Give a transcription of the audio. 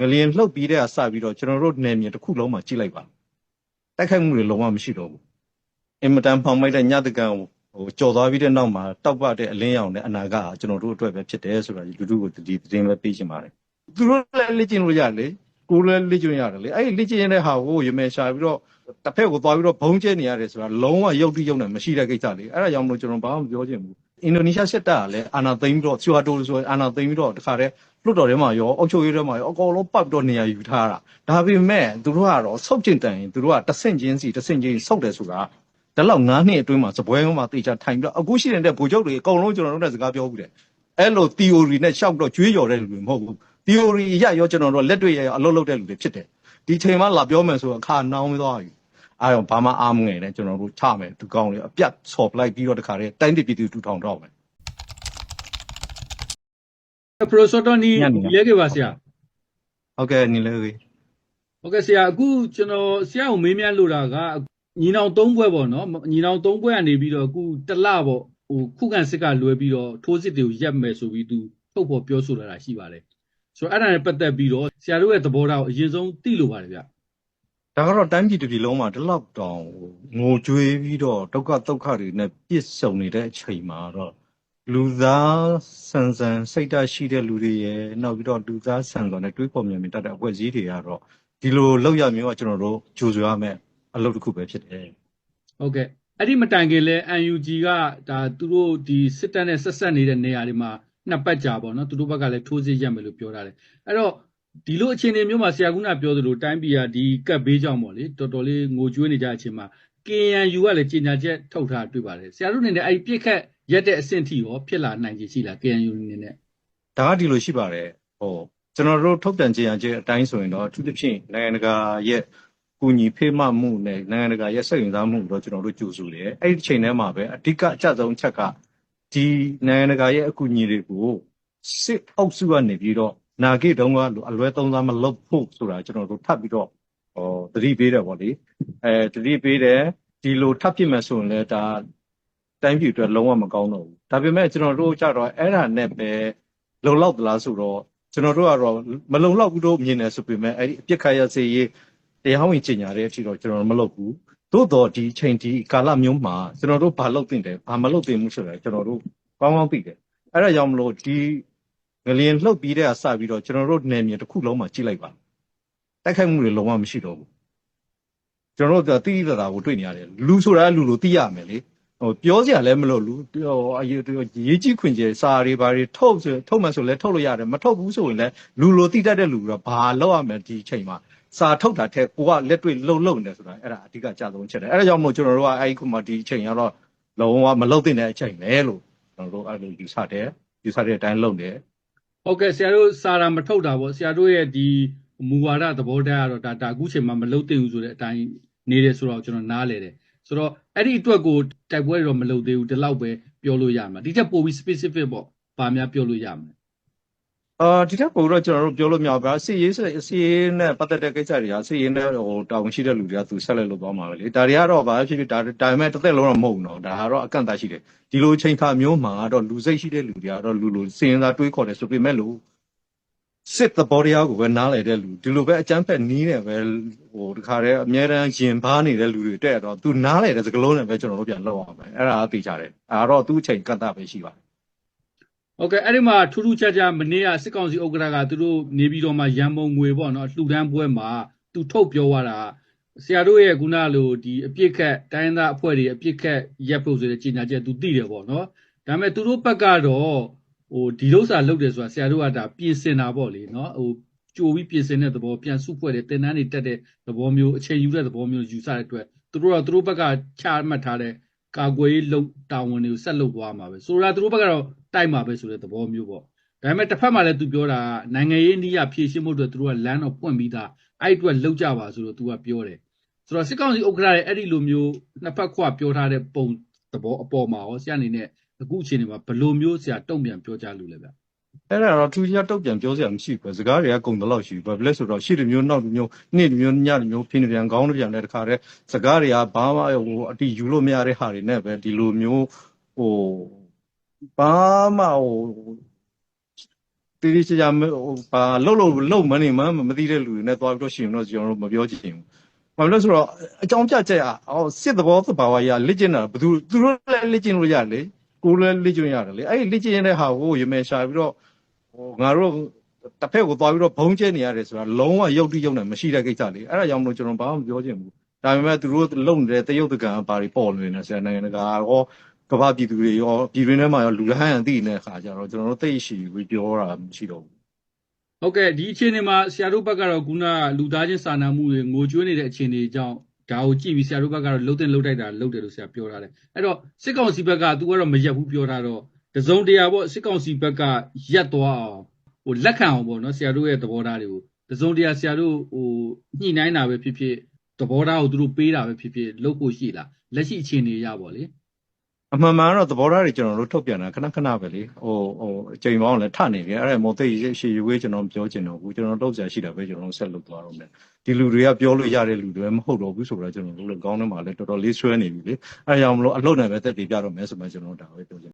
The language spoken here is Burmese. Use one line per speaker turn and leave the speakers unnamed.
ငလျင်လှုပ်ပြီးတဲ့အစပြီးတော့ကျွန်တော်တို့နယ်မြေတစ်ခုလုံးမှာကြည့်လိုက်ပါတိုက်ခိုက်မှုတွေလုံးဝမရှိတော့ဘူးအင်မတန်ဖောင်မိုက်တဲ့ညတကန်ဟိုကြော်သွားပြီးတဲ့နောက်မှာတောက်ပတဲ့အလင်းရောင်တဲ့အနာကကျွန်တော်တို့အတွက်ပဲဖြစ်တယ်ဆိုတာလူတို့ကိုဒီသတင်းပဲပေးချင်ပါတယ်သူတို့လည်းလေ့ကျင့်လို့ရတယ်လေကိုယ်လည်းလေ့ကျင့်ရတယ်လေအဲ့ဒီလေ့ကျင့်ရတဲ့ဟာကိုရမယ်ရှာပြီးတော့တစ်ဖက်ကိုသွားပြီးတော့ဘုံကျဲနေရတယ်ဆိုတာလုံးဝရုပ်တိရုပ်နဲ့မရှိတဲ့ကိစ္စလေအဲ့ဒါကြောင့်မလို့ကျွန်တော်ဘာမှမပြောချင်ဘူး အင်ဒိုနီးရှားစစ်တပ်ကလည်းအာဏာသိမ်းပြီးတော့ဆီဝါတိုဆိုအာဏာသိမ်းပြီးတော့တခါတည်းလွတ်တော်ထဲမှာရောအုပ်ချုပ်ရေးထဲမှာရောအကောင်လုံးပတ်ပြီးတော့နေရာယူထားတာဒါပေမဲ့သူတို့ကတော့ဆုတ်ကျင်တန်ရင်သူတို့ကတဆင့်ချင်းစီတဆင့်ချင်းဆုတ်တယ်ဆိုတာဒါလောက်9နှစ်အတွင်းမှာစပွဲမှာတေချာထိုင်ပြီးတော့အခုရှိနေတဲ့ဗိုလ်ချုပ်တွေအကုန်လုံးကျွန်တော်တို့နဲ့စကားပြောဘူးတယ်အဲ့လို theory နဲ့ရှောက်တော့ကြွေးကြော်တဲ့လူတွေမဟုတ်ဘူး theory အရရောကျွန်တော်တို့လက်တွေ့ရရောအလုပ်လုပ်တဲ့လူတွေဖြစ်တယ်ဒီချိန်မှလာပြောမယ်ဆိုတော့အခါနောင်းသွားပြီ အားတော့ဘာမှအားမငယ်နဲ့ကျွန်တော်တို့ချမယ်သူကောင်းလေအပြတ်ဆော်ပလိုက်ပြီးတော့တခါတည်းတိုင်းတည်ပြည်သူတူထောင်တော့မယ်
ပရိုဆိုတိုနီ
ညနေ
ရဲခဲ့ပါဆရာ
ဟုတ်ကဲ့ညီလေးကြီး
ဟုတ်ကဲ့ဆရာအခုကျွန်တော်ဆရာကိုမေးမြန်းလိုတာကညီနောင်၃ဘွဲပေါ့နော်ညီနောင်၃ဘွဲကနေပြီးတော့အခုတစ်လပေါ့ဟိုခုခံစစ်ကလွဲပြီးတော့ထိုးစစ်တွေကိုရက်မယ်ဆိုပြီးသူထုတ်ဖော်ပြောဆိုလာတာရှိပါတယ်ဆိုတော့အဲ့ဒါနဲ့ပတ်သက်ပြီးတော့ဆရာတို့ရဲ့သဘောထားကိုအရင်ဆုံးသိလိုပါတယ်ဗျ
ဒါကတော့တိုင်းပြည်တစ်ပြည်လုံးမှာဒီလောက်တောင်ငိုကြွေးပြီးတော့ဒုက္ခဒုက္ခတွေနဲ့ပြည့်စုံနေတဲ့အချိန်မှာတော့လူသားဆန်ဆန်စိတ်ဓာတ်ရှိတဲ့လူတွေရဲ့နောက်ပြီးတော့လူသားဆန်ဆန်နဲ့တွေးပေါ်မြင်မြင်တတ်တဲ့အဖွဲ့အစည်းတွေကတော့ဒီလိုလောက်ရမျိုးကကျွန်တော်တို့ကြိုဆိုရမယ်အလုပ်တစ်ခုပဲဖြစ်တယ်
ဟုတ်ကဲ့အဲ့ဒီမတိုင်ခင်လဲ UNG ကဒါသူတို့ဒီစစ်တပ်နဲ့ဆက်ဆက်နေတဲ့နေရာတွေမှာနှစ်ပတ်ကြာပေါ့နော်သူတို့ဘက်ကလည်းထိုးစစ်ရက်မယ်လို့ပြောထားတယ်အဲ့တော့ ဒီလိုအခြေအနေမျိုးမှာ ဆရာကုနာပြောသလို တိုင်းပြည်က ဒီကပ်ဘေးကြောင့်ပေါ့လေ တော်တော်လေးငိုကြွေးနေကြတဲ့အချိန်မှာ KNU ကလည်း ကြေညာချက်ထုတ်ထားတွေ့ပါတယ် ဆရာတို့အနေနဲ့ အဲ့ဒီပြစ်ခတ်ရက်တဲ့အဆင့်ထိရော ဖြစ်လာနိုင်ခြေရှိလား KNU အနေနဲ့
ဒါက ဒီလိုရှိပါတယ်ဟိုကျွန်တော်တို့ ထုတ်ပြန်ကြေညာချက်အတိုင်းဆိုရင်တော့ အထူးသဖြင့် နိုင်ငံတကာရဲ့ ကူညီဖေးမမှုနဲ့ နိုင်ငံတကာရဲ့ စိတ်ဝင်စားမှုတော့ ကျွန်တော်တို့ ကြိုဆိုတယ် အဲ့ဒီချိန်ထဲမှာပဲ အဓိကအကျဆုံးချက်က ဒီနိုင်ငံတကာရဲ့ အကူအညီတွေကို စစ်အုပ်စုကနေပြီးတော့ နာဂိတုံးကအလွဲသုံးစားမလုပ်ဖို့ဆိုတာကျွန်တော်တို့ထပ်ပြီးတော့ဟောသတိပေးတယ်ပေါ့လေအဲသတိပေးတယ်ဒီလိုထပ်ဖြစ်မယ်ဆိုရင်လည်းဒါတိုင်းပြည်အတွက်လုံးဝမကောင်းတော့ဘူးဒါပေမဲ့ကျွန်တော်တို့ကြတော့အဲ့ဒါနဲ့ပဲလုံလောက်သလားဆိုတော့ကျွန်တော်တို့ကတော့မလုံလောက်ဘူးလို့မြင်တယ်ဆိုပေမဲ့အဲ့ဒီအပြစ်ခတ်ရစေရေးတရားဝင်ကြီးညာတဲ့အဖြစ်တော့ကျွန်တော်တို့မလုပ်ဘူးသို့တော့ဒီချိန်ဒီကာလမျိုးမှာကျွန်တော်တို့ဘာလုပ်တင်တယ်ဘာမလုပ်တင်ဘူးဆိုတာကျွန်တော်တို့ကောင်းကောင်းသိတယ်အဲ့ဒါကြောင့်မလို့ဒီ ငလျင်လှုပ်ပြီးတဲ့အစပြီးတော့ကျွန်တော်တို့နယ်မြေတစ်ခုလုံးမှာကြည့်လိုက်ပါတိုက်ခိုက်မှုတွေလုံးဝမရှိတော့ဘူးကျွန်တော်တို့တိတိကျကျကိုတွေ့နေရတယ်လူဆိုတာလူလိုသိရမယ်လေဟိုပြောစရာလည်းမလိုဘူးဟိုအရေးရေးကြီးခွင်ကျစာတွေဘာတွေထုတ်ဆိုထုတ်မှဆိုလဲထုတ်လို့ရတယ်မထုတ်ဘူးဆိုရင်လည်းလူလိုတိတတ်တဲ့လူကဘာလောက်ရမလဲဒီချိန်မှာစာထုတ်တာထက်ကိုကလက်တွေ့လှုပ်လှုပ်နေဆိုတာအဲ့ဒါအဓိကကြဆုံးချက်တယ်အဲ့ဒါကြောင့်မို့ကျွန်တော်တို့ကအဲ့ဒီခုမှဒီချိန်ကတော့လုံးဝမလှုပ်တဲ့အချိန်ပဲလို့ကျွန်တော်တို့အဲ့လိုယူဆတယ်ယူဆတဲ့အတိုင်းလုပ်တယ်
ဟုတ်ကဲ့ဆရာတို့စာရာမထုတ်တာပေါ့ဆရာတို့ရဲ့ဒီမူဝါဒသဘောတရားကတော့ဒါဒါအခုချိန်မှာမလုံတင်ဘူးဆိုတဲ့အတိုင်းနေတယ်ဆိုတော့ကျွန်တော်နားလဲတယ်ဆိုတော့အဲ့ဒီအတွက်ကိုတိုက်ပွဲတော့မလုံသေးဘူးဒီလောက်ပဲပြောလို့ရမှာဒီထက်ပိုပြီး specific ပေါ့ဗာများပြောလို့ရမှာ
အာဒီတက်ကိုတော့ကျွန်တော်တို့ပြောလို့မရဘူးဗျာစီရေးစီရေးနဲ့ပတ်သက်တဲ့ကိစ္စတွေကစီရေးနဲ့ဟိုတောင်းရှိတဲ့လူတွေကသူဆက်လက်လုပ်သွားမှာပဲလေဒါတွေကတော့ဘာဖြစ်ဖြစ်ဒါဒါပေမဲ့တစ်သက်လုံးတော့မဟုတ်ဘူးနော်ဒါကတော့အကန့်အသတ်ရှိတယ်ဒီလိုချိန်ခါမျိုးမှာတော့လူစိတ်ရှိတဲ့လူတွေကတော့လူလူစင်စားတွေးခေါ်တယ်ဆိုပေမဲ့လို့စစ်သဘောတရားကိုပဲနားလည်တဲ့လူဒီလိုပဲအကြမ်းဖက်နီးတယ်ပဲဟိုတခါတည်းအများတန်းရင်ဘားနေတဲ့လူတွေတက်တော့သူနားလည်တဲ့စကားလုံးနဲ့ပဲကျွန်တော်တို့ပြန်လောက်အောင်ပဲအဲ့ဒါအသိကြတယ်အဲ့တော့သူ့အချိန်ကန့်သတ်ပဲရှိပါတယ်
ဟုတ်ကဲ့အဲ့ဒီမှာထူးထူးခြားခြားမနေ့ကစစ်ကောင်စီဥက္ကဋ္ဌကသူတို့နေပြီးတော့မှရန်မုံငွေပေါ့နော်လှူဒန်းပွဲမှာသူထုတ်ပြောသွားတာဆရာတို့ရဲ့ခုနလိုဒီအပြစ်ခတ်တိုင်းသားအဖွဲ့တွေအပြစ်ခတ်ရက်ဖို့ဆိုတဲ့ကြီးညာချက်သူသိတယ်ပေါ့နော်ဒါပေမဲ့သူတို့ဘက်ကတော့ဟိုဒီလိုစာလုပ်တယ်ဆိုတာဆရာတို့ကဒါပြင်ဆင်တာပေါ့လေနော်ဟိုကြိုပြီးပြင်ဆင်တဲ့သဘောပြန်စုဖွဲ့တဲ့တင်တန်းတွေတက်တဲ့သဘောမျိုးအချိန်ယူတဲ့သဘောမျိုးယူဆတဲ့အတွက်သူတို့ကသူတို့ဘက်ကချမှတ်ထားတဲ့ ကာကွယ်ရေးလုံတာဝန်တွေကိုဆက်လုပ်သွားမှာပဲဆိုတော့သူတို့ဘက်ကတော့တိုက်မှာပဲဆိုတဲ့သဘောမျိုးပေါ့ဒါပေမဲ့တစ်ဖက်မှာလည်းသူပြောတာကနိုင်ငံရေးနည်းရဖြည့်ရှင်းဖို့အတွက်သူတို့ကလမ်းတော့ပွင့်ပြီးသားအဲ့အတွက်လောက်ကြပါဆိုတော့သူကပြောတယ်ဆိုတော့စစ်ကောင်စီဥက္ကဋ္ဌရဲ့အဲ့ဒီလိုမျိုးနှစ်ဖက်ခွပြောထားတဲ့ပုံသဘောအပေါ်မှာရောဆရာအနေနဲ့အခုအချိန်ဒီမှာဘယ်လိုမျိုးဆရာတုံ့ပြန်ပြောကြလို့လဲဗျ
အဲ့ဒါတော့သူကြီးကတုတ်ပြန်ပြောစရာမရှိဘူးပဲစကားတွေကကုံတလောက်ရှိဘူးပဲဘယ်လဲဆိုတော့ရှေ့တစ်မျိုးနောက်တစ်မျိုးနေ့တစ်မျိုးညတစ်မျိုးဖြစ်နေပြန်ကောင်းတစ်ပြန်လဲတခါတည်းစကားတွေကဘာမှဟိုအတိယူလို့မရတဲ့ဟာတွေနဲ့ပဲဒီလိုမျိုးဟိုဘာမှဟိုတီတီချာချာမဟိုဘာလှုပ်လို့လှုပ်မနေမှမသိတဲ့လူတွေနဲ့သွားပြီးတော့ရှင်တော့ကျွန်တော်တို့မပြောချင်ဘူးဘာလို့လဲဆိုတော့အကြောင်းပြချက်อ่ะဟောစစ်သဘောသဘာဝရလက်ကျင်တာဘယ်သူသူတို့လည်းလက်ကျင်လို့ရတယ်လေကိုယ်လည်းလက်ကျင်ရတယ်လေအဲ့ဒီလက်ကျင်တဲ့ဟာကိုရမယ်ရှာပြီးတော့ဟို ငါတို့တစ်ဖက်ကိုသွားပြီးတော့ဘုံကျဲနေရတယ်ဆိုတာလုံးဝရုပ်တိရုပ်နဲ့မရှိတဲ့ကိစ္စလေအဲ့ဒါကြောင့်မလို့ကျွန်တော်ဘာမှမပြောချင်ဘူးဒါပေမဲ့သူတို့လုံနေတဲ့တရုတ်တကန်ဘာတွေပေါ်နေလဲဆရာနိုင်ငံတကာရောကမ္ဘာပြည်သူတွေရောပြည်တွင်းထဲမှာရောလူလဟန်သိနေတဲ့အခါကျတော့ကျွန်တော်တို့သိရှိပြီးပြောတာမရှိတော့ဘူး
ဟုတ်ကဲ့ဒီအခြေအနေမှာဆရာတို့ဘက်ကတော့ခုနလူသားချင်းစာနာမှုတွေငိုကြွေးနေတဲ့အခြေအနေကြောင့်ဒါကိုကြည့်ပြီးဆရာတို့ဘက်ကတော့လှုပ်တဲ့လှုပ်တိုက်တာလှုပ်တယ်လို့ဆရာပြောထားတယ်အဲ့တော့စစ်ကောင်စီဘက်ကသူကတော့မရက်ဘူးပြောထားတော့ တစုံတရာပေါ့စစ်ကောင်စီဘက်ကရက်သွားအောင်ဟိုလက်ခံအောင်ပေါ့နော်ဆရာတို့ရဲ့သဘောထားတွေကိုတစုံတရာဆရာတို့ဟိုညှိနှိုင်းတာပဲဖြစ်ဖြစ်သဘောထားကိုသူတို့ပေးတာပဲဖြစ်ဖြစ်လုပ်ဖို့ရှိလားလက်ရှိအခြေအနေရပါလေ
အမှန်မှန်တော့သဘောထားတွေကျွန်တော်တို့ထုတ်ပြန်တာခဏခဏပဲလေဟိုဟိုအချိန်ပေါင်းလည်းထနေပြီအဲ့ဒါမို့သိရှည်ရွေးကျွန်တော်ပြောချင်တော့ဘူးကျွန်တော်တော့ဆရာရှိတာပဲကျွန်တော်ဆက်လုပ်သွားတော့မယ်ဒီလူတွေကပြောလို့ရတဲ့လူတွေမဟုတ်တော့ဘူးဆိုတော့ကျွန်တော်တို့လည်းကောင်းထဲမှာလည်းတော်တော်လေးဆွဲနေပြီလေအဲ့ဒါကြောင့်မလို့အလုပ်နဲ့ပဲတက်တည်ပြတော့မယ်ဆိုမှကျွန်တော်တို့ဒါပဲပြောချင်